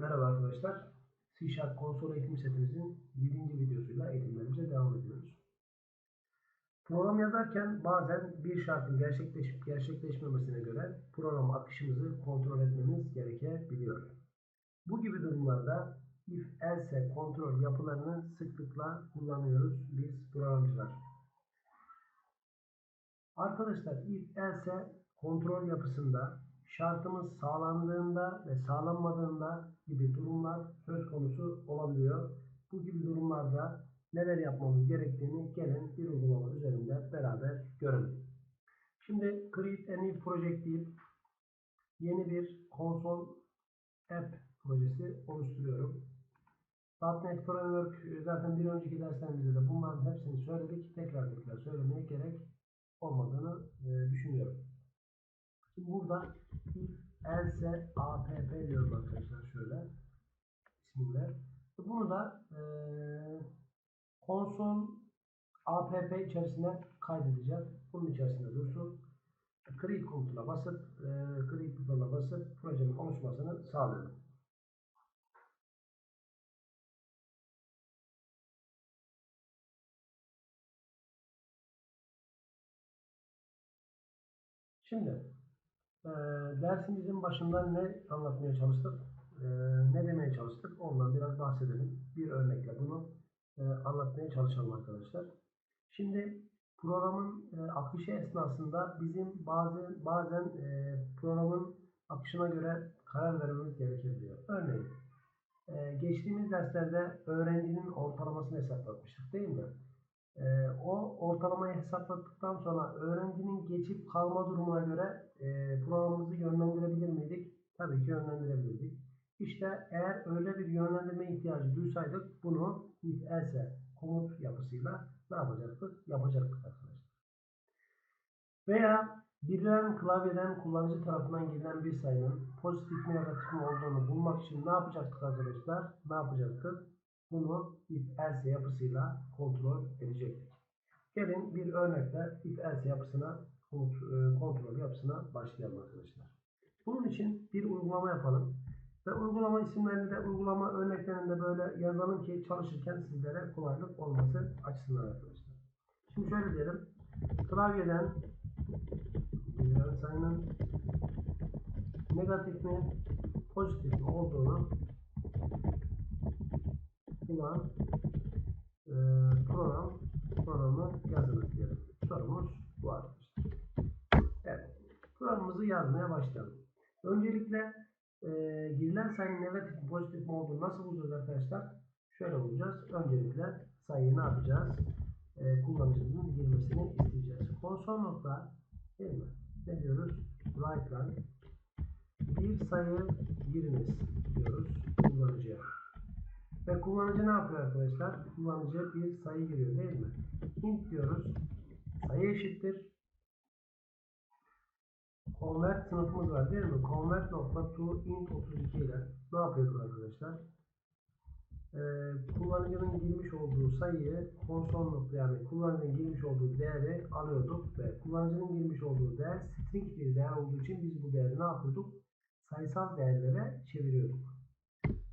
Merhaba arkadaşlar. C Sharp konsol eğitim setimizin 7. videosuyla eğitimlerimize devam ediyoruz. Program yazarken bazen bir şartın gerçekleşip gerçekleşmemesine göre program akışımızı kontrol etmemiz gerekebiliyor. Bu gibi durumlarda if else kontrol yapılarını sıklıkla kullanıyoruz biz programcılar. Arkadaşlar if else kontrol yapısında şartımız sağlandığında ve sağlanmadığında gibi durumlar söz konusu olabiliyor. Bu gibi durumlarda neler yapmamız gerektiğini gelin bir uygulama üzerinde beraber görelim. Şimdi Create a New Project deyip yeni bir konsol app projesi oluşturuyorum. .NET Framework zaten bir önceki derslerimizde de bunların hepsini söyledik. Tekrar tekrar söylemeye gerek olmadığını e, düşünüyorum. Şimdi burada else app diyorum arkadaşlar şöyle isminde. Bunu da e, konsol app içerisine kaydedeceğim. Bunun içerisinde dursun. Create komutuna basıp e, create butonuna basıp projenin oluşmasını sağlıyorum. Şimdi e, dersimizin başında ne anlatmaya çalıştık, e, ne demeye çalıştık ondan biraz bahsedelim. Bir örnekle bunu e, anlatmaya çalışalım arkadaşlar. Şimdi programın e, akışı esnasında bizim bazı bazen e, programın akışına göre karar vermemiz gerekebiliyor. Örneğin geçtiğimiz derslerde öğrencinin ortalamasını hesaplatmıştık değil mi? E, o ortalamayı hesapladıktan sonra öğrencinin geçip kalma durumuna göre e, programımızı yönlendirebilir miydik? Tabii ki yönlendirebilirdik. İşte eğer öyle bir yönlendirme ihtiyacı duysaydık bunu if else komut yapısıyla ne yapacaktık? Yapacaktık arkadaşlar. Veya birilen klavyeden kullanıcı tarafından girilen bir sayının pozitif mi negatif mi olduğunu bulmak için ne yapacaktık arkadaşlar? Ne yapacaktık? Bunu if else yapısıyla kontrol edecektik. Gelin bir örnekle if else yapısına kontrol yapısına başlayalım arkadaşlar. Bunun için bir uygulama yapalım. Ve uygulama isimlerini de uygulama örneklerinde böyle yazalım ki çalışırken sizlere kolaylık olması açısından arkadaşlar. Şimdi şöyle diyelim. Klavyeden sayının negatif mi pozitif mi olduğunu bulan e, program programı yazınız diyelim. Sorumuz bu arkadaşlar. Evet. Programımızı yazmaya başlayalım. Öncelikle e, girilen sayının negatif pozitif mi olduğunu nasıl bulacağız arkadaşlar? Şöyle bulacağız. Öncelikle sayıyı ne yapacağız? E, kullanıcının girmesini isteyeceğiz. Konsol nokta değil mi? Ne diyoruz? Line. Bir sayı giriniz diyoruz kullanıcıya. Ve kullanıcı ne yapıyor arkadaşlar? Kullanıcı bir sayı giriyor değil mi? int diyoruz. Sayı eşittir. Convert sınıfımız var değil mi? Convert nokta to int 32 ile ne yapıyorduk arkadaşlar? Ee, kullanıcının girmiş olduğu sayıyı konsol nokta yani kullanıcının girmiş olduğu değeri alıyorduk ve kullanıcının girmiş olduğu değer string bir değer olduğu için biz bu değeri ne yapıyorduk? Sayısal değerlere çeviriyorduk.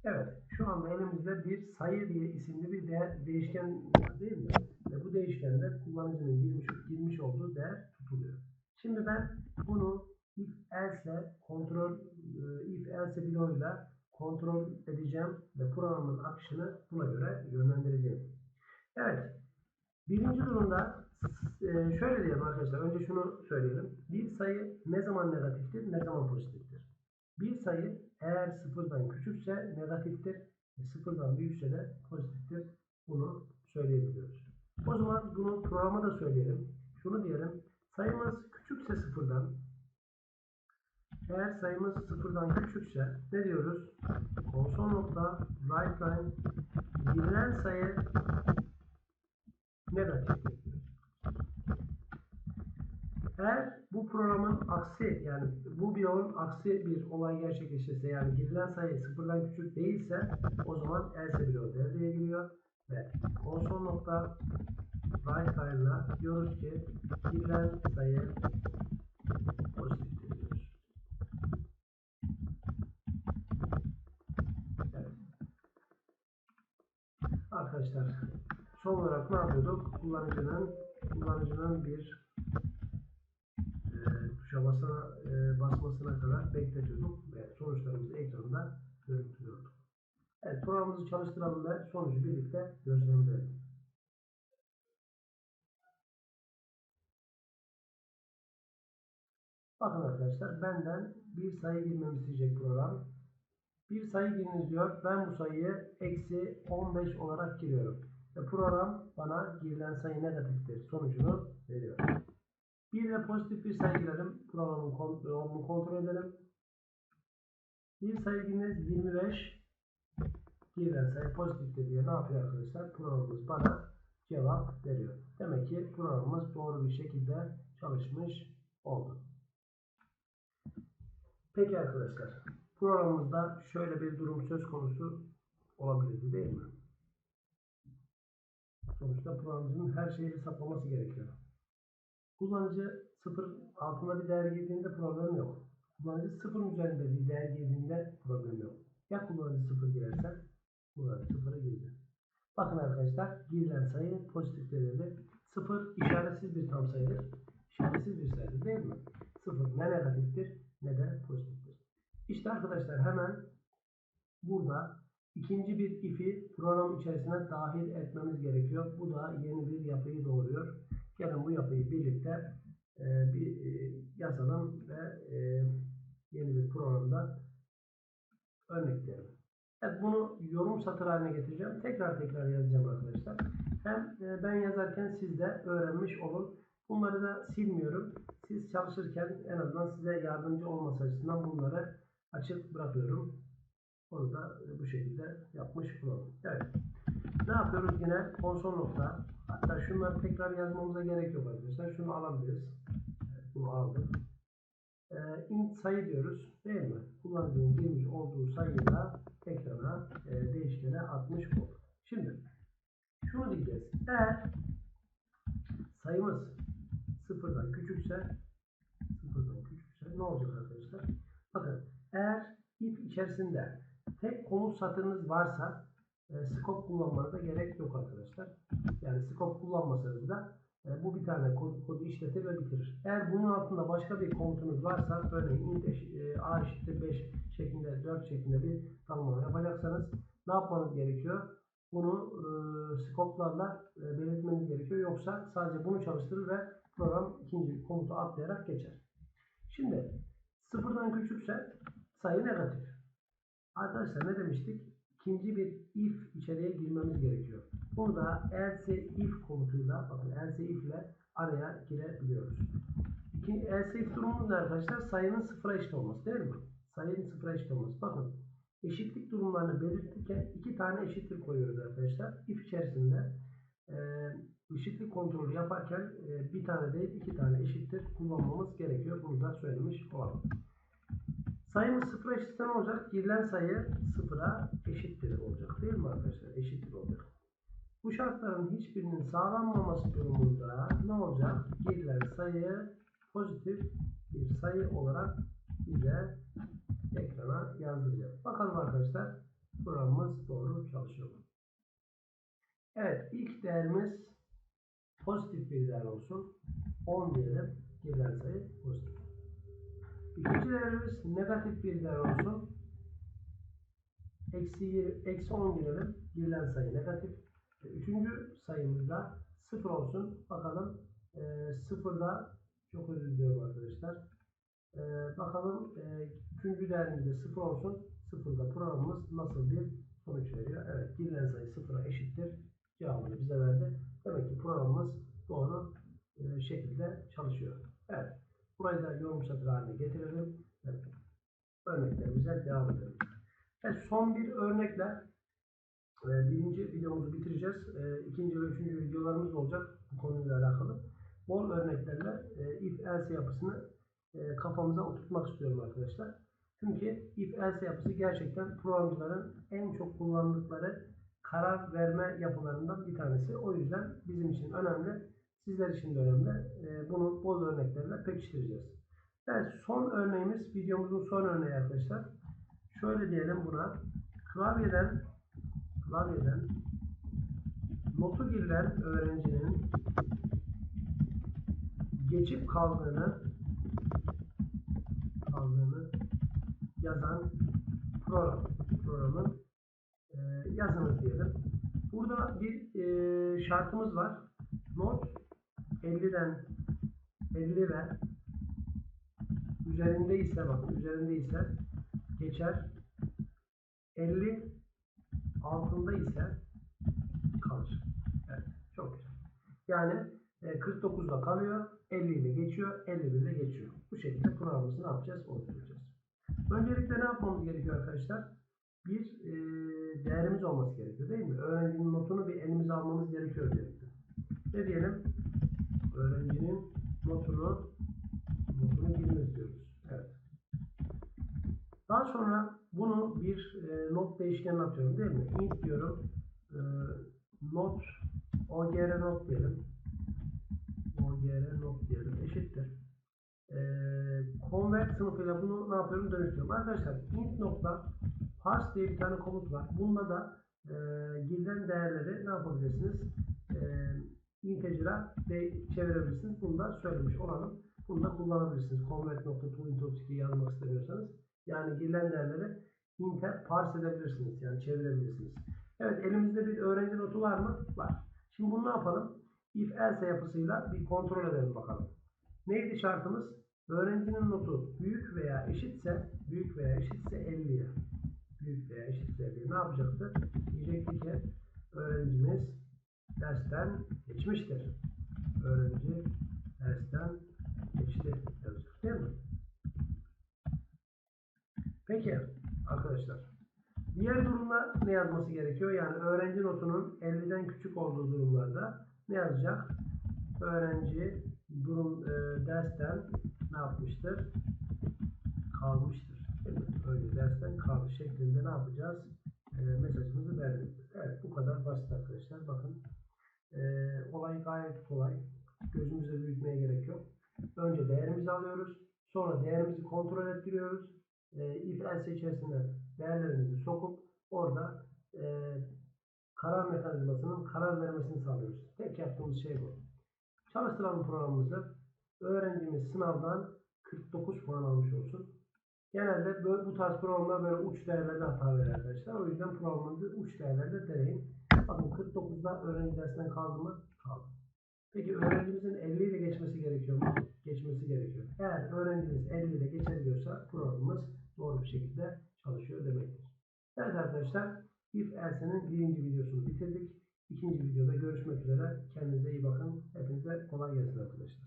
Evet, şu anda elimizde bir sayı diye isimli bir değer, değişken var değil mi? Ve bu değişkende kullanıcının girmiş, girmiş olduğu değer tutuluyor. Şimdi ben bunu if else kontrol e, if else bloğuyla kontrol edeceğim ve programın akışını buna göre yönlendireceğim. Evet. Birinci durumda e, şöyle diyelim arkadaşlar. Önce şunu söyleyelim. Bir sayı ne zaman negatiftir, ne zaman pozitiftir? Bir sayı eğer sıfırdan küçükse negatiftir, sıfırdan büyükse de pozitiftir. Bunu söyleyebiliyoruz. O zaman bunu programa da söyleyelim. Şunu diyelim. Sayımız küçükse sıfırdan eğer sayımız sıfırdan küçükse ne diyoruz? Konsol nokta right line girilen sayı negatiftir. Eğer bu programın aksi yani bu bloğun aksi bir olay gerçekleşirse yani girilen sayı sıfırdan küçük değilse o zaman else bloğu devreye giriyor ve konsol nokta right line'la diyoruz ki girilen sayı pozitiftir diyoruz. arkadaşlar son olarak ne yapıyorduk? Kullanıcının kullanıcının bir tuşa basana, e, basmasına kadar bekletiyorduk ve sonuçlarımızı ekranda görüntülüyorduk. Evet, programımızı çalıştıralım ve sonucu birlikte gözlemleyelim. Bakın arkadaşlar benden bir sayı girmemi isteyecek program. Bir sayı giriniz diyor. Ben bu sayıyı eksi 15 olarak giriyorum. Ve program bana girilen sayı negatiftir sonucunu veriyor. Bir de pozitif bir sayı girelim. Programın kontrolünü kontrol edelim. Bir sayı giriniz 25. Girilen sayı pozitiftir diye ne yapıyor arkadaşlar? Programımız bana cevap veriyor. Demek ki programımız doğru bir şekilde çalışmış oldu. Peki arkadaşlar, programımızda şöyle bir durum söz konusu olabilirdi değil mi? Sonuçta programımızın her şeyi hesaplaması gerekiyor. Kullanıcı sıfır altında bir değer girdiğinde problem yok. Kullanıcı sıfır üzerinde bir değer girdiğinde problem yok. Ya kullanıcı sıfır girerse kullanıcı sıfıra girdi. Bakın arkadaşlar girilen sayı pozitif değerli. Sıfır işaretsiz bir tam sayıdır. İşaretsiz bir sayıdır değil mi? Sıfır ne negatiftir ne de pozitiftir. İşte arkadaşlar hemen burada ikinci bir if'i program içerisine dahil etmemiz gerekiyor. Bu da yeni bir yapıyı doğuruyor. Gelin bu yapıyı birlikte e, bir e, yazalım ve e, yeni bir programda örnekleyelim. Evet bunu yorum satır haline getireceğim. Tekrar tekrar yazacağım arkadaşlar. Hem e, ben yazarken siz de öğrenmiş olun. Bunları da silmiyorum. Siz çalışırken en azından size yardımcı olması açısından bunları açık bırakıyorum. Onu da bu şekilde yapmış olalım. Evet. Ne yapıyoruz yine? Konsol nokta. Hatta şunları tekrar yazmamıza gerek yok arkadaşlar. Şunu alabiliriz. Evet, bunu aldık. Ee, int sayı diyoruz. Değil mi? Kullanıcının girmiş olduğu sayıyı da ekrana e, değişkene atmış olduk. Şimdi şunu diyeceğiz. Eğer sayımız sıfırdan küçükse sıfırdan küçükse ne olacak arkadaşlar? Bakın eğer if içerisinde tek komut satırınız varsa e, scope kullanmanıza gerek yok arkadaşlar. Yani scope kullanmasanız da e, bu bir tane kod, kodu işletir ve bitirir. Eğer bunun altında başka bir komutunuz varsa örneğin int e, a eşittir 5 şeklinde 4 şeklinde bir tanımlama yapacaksanız ne yapmanız gerekiyor? Bunu e, scope'larla e, belirtmeniz gerekiyor. Yoksa sadece bunu çalıştırır ve program ikinci komutu atlayarak geçer. Şimdi sıfırdan küçükse sayı negatif. Arkadaşlar ne demiştik? İkinci bir if içeriye girmemiz gerekiyor. Burada else if komutuyla bakın else if ile araya girebiliyoruz. İkinci, else if durumumuz ne arkadaşlar? Sayının sıfıra eşit olması değil mi? Sayının sıfıra eşit olması. Bakın eşitlik durumlarını belirtirken iki tane eşitlik koyuyoruz arkadaşlar. If içerisinde e, eşitlik kontrolü yaparken e, bir tane değil iki tane eşittir kullanmamız gerekiyor. Bunu da söylemiş olalım. Sayımız sıfıra eşitse ne olacak? Girilen sayı sıfıra eşittir olacak değil mi arkadaşlar? Eşittir olacak. Bu şartların hiçbirinin sağlanmaması durumunda ne olacak? Girilen sayı pozitif bir sayı olarak bize ekrana yazdıracak. Bakalım arkadaşlar programımız doğru çalışıyor mu? Evet ilk değerimiz pozitif bir değer olsun. 10 diyelim. Girilen sayı pozitif. İkinci değerimiz negatif bir değer olsun. Eksi, eksi 10 girelim. Girilen sayı negatif. Üçüncü sayımızda 0 olsun. Bakalım e, sıfırda çok özür diliyorum arkadaşlar. E, bakalım e, üçüncü değerimizde 0 olsun. Sıfırda programımız nasıl bir sonuç veriyor? Evet girilen sayı sıfıra eşittir. Cevabını bize verdi. Demek ki programımız doğru e, şekilde çalışıyor. Evet. Burayı da yorum satır haline getirelim. Evet. Örneklerimize devam edelim. Evet, son bir örnekle e, birinci videomuzu bitireceğiz. E, ikinci ve üçüncü videolarımız olacak bu konuyla alakalı. Bol örneklerle e, if else yapısını kafamıza oturtmak istiyorum arkadaşlar. Çünkü if else yapısı gerçekten programcıların en çok kullandıkları karar verme yapılarından bir tanesi. O yüzden bizim için önemli. Sizler için de önemli. E, bunu bol örneklerle pekiştireceğiz. Evet son örneğimiz videomuzun son örneği arkadaşlar. Şöyle diyelim buna. Klavyeden klavyeden notu girilen öğrencinin geçip kaldığını kaldığını yazan program programın e, yazınız diyelim. Burada bir e, şartımız var. Not 50'den 50 ve üzerinde ise bakın üzerinde ise geçer. 50 altında ise kalır. Evet, çok güzel. Yani e, 49'da kalıyor, 50 ile geçiyor, 51 ile geçiyor. Bu şekilde programımızı ne yapacağız? Oluşturacağız. Öncelikle ne yapmamız gerekiyor arkadaşlar? Bir e, değerimiz olması gerekiyor değil mi? Öğrencinin notunu bir elimize almamız gerekiyor öncelikle. Ne diyelim? Öğrencinin notunu notunu giriniz diyoruz. Evet. Daha sonra bunu bir e, not değişkenine atıyorum değil mi? int diyorum. E, not ogr not diyelim. ogr not diyelim. Eşittir. E, convert sınıfıyla bunu ne yapıyorum? Dönüştürüyorum. Arkadaşlar int nokta parse diye bir tane komut var. Bununla da e, girilen değerleri ne yapabilirsiniz? E, integer'a çevirebilirsiniz. Bunu da söylemiş olalım. Bunu da kullanabilirsiniz. Convert nokta to int 32 yazmak istemiyorsanız. Yani girilen değerleri inte parse edebilirsiniz. Yani çevirebilirsiniz. Evet elimizde bir öğrenci notu var mı? Var. Şimdi bunu ne yapalım? If else yapısıyla bir kontrol edelim bakalım. Neydi şartımız? Öğrencinin notu büyük veya eşitse büyük veya eşitse 50'ye büyük veya eşitse 50'ye ne yapacaktır? Diyecekti ki öğrencimiz dersten geçmiştir. Öğrenci dersten geçti yazacak değil mi? Peki arkadaşlar. Diğer durumda ne yazması gerekiyor? Yani öğrenci notunun 50'den küçük olduğu durumlarda ne yazacak? Öğrenci durum e, dersten ne yapmıştır? Kalmıştır. Öyle dersten kalmış şeklinde ne yapacağız? E, mesajımızı verdik. Evet bu kadar basit arkadaşlar. Bakın gayet kolay. Gözümüzde büyütmeye gerek yok. Önce değerimizi alıyoruz. Sonra değerimizi kontrol ettiriyoruz. E, if else içerisine değerlerimizi sokup orada e, karar mekanizmasının karar vermesini sağlıyoruz. Tek yaptığımız şey bu. Çalıştıralım programımızı. Öğrencimiz sınavdan 49 puan almış olsun. Genelde böyle, bu tarz programlar böyle uç değerlerde hata verir arkadaşlar. O yüzden programınızı uç değerlerde deneyin. Bakın 49'da öğrenci dersinden kaldı mı? Kaldı. Peki öğrencimizin 50 ile geçmesi gerekiyor mu? Geçmesi gerekiyor. Eğer öğrencimiz 50 ile geçebiliyorsa programımız doğru bir şekilde çalışıyor demektir. Evet arkadaşlar, if else'nin birinci videosunu bitirdik. İkinci videoda görüşmek üzere. Kendinize iyi bakın. Hepinize kolay gelsin arkadaşlar.